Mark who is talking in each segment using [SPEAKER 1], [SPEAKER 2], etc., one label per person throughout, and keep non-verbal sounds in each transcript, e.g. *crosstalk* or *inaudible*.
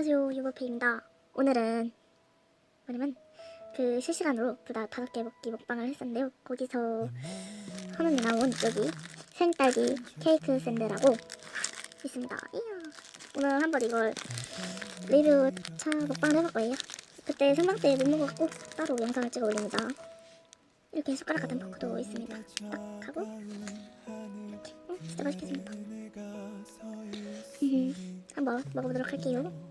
[SPEAKER 1] 안녕하세요 유버페입니다. 오늘은 뭐냐면 그 실시간으로 두다 다섯 개 먹기 먹방을 했었는데요. 거기서 화면에 나온 여기 생딸기 케이크 샌드라고 있습니다. 이야. 오늘 한번 이걸 리뷰 차 먹방을 해볼 거예요. 그때 생방 때 못 먹어갖고 따로 영상을 찍어 올립니다. 이렇게 숟가락 같은 포크도 있습니다. 딱 하고 이렇게 어, 진짜 맛있겠습니다. 음, 한번 먹어보도록 할게요.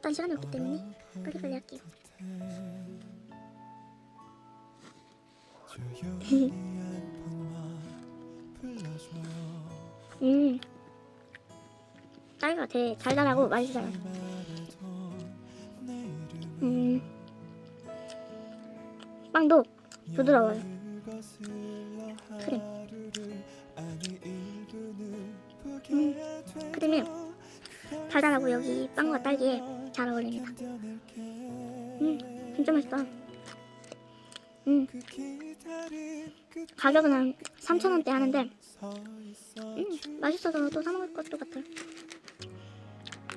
[SPEAKER 1] 일단 시간이 없기 때문에 빨리빨리 할게요. *laughs* 음, 딸기가 되게 달달하고 맛있어요. 음, 빵도 부드러워요. 크림. 음, 크림이 달달하고 여기 빵과 딸기에 잘 어울립니다. 음, 진짜 맛있다. 음, 가격은 한 3,000원대 하는데, 음, 맛있어서 또 사먹을 것도 같아요.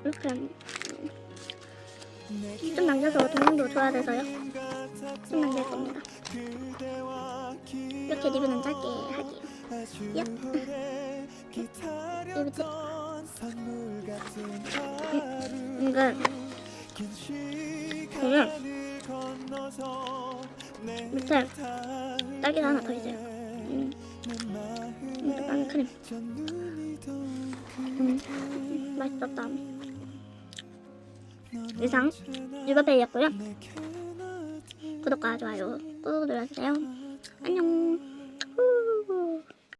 [SPEAKER 1] 이렇게, 음, 좀 남겨서 동영도 줘야 돼서요. 좀 남길 겁니다. 이렇게 리뷰는 짧게 할게요. 야. 이 밑에 이거 보면 밑에 딸기가 하나 더 있어요. 음, 이것도 빵 크림. 음, 맛있었다. 이상 유바페이였고요. 구독과 좋아요 꾹 눌러주세요. 안녕.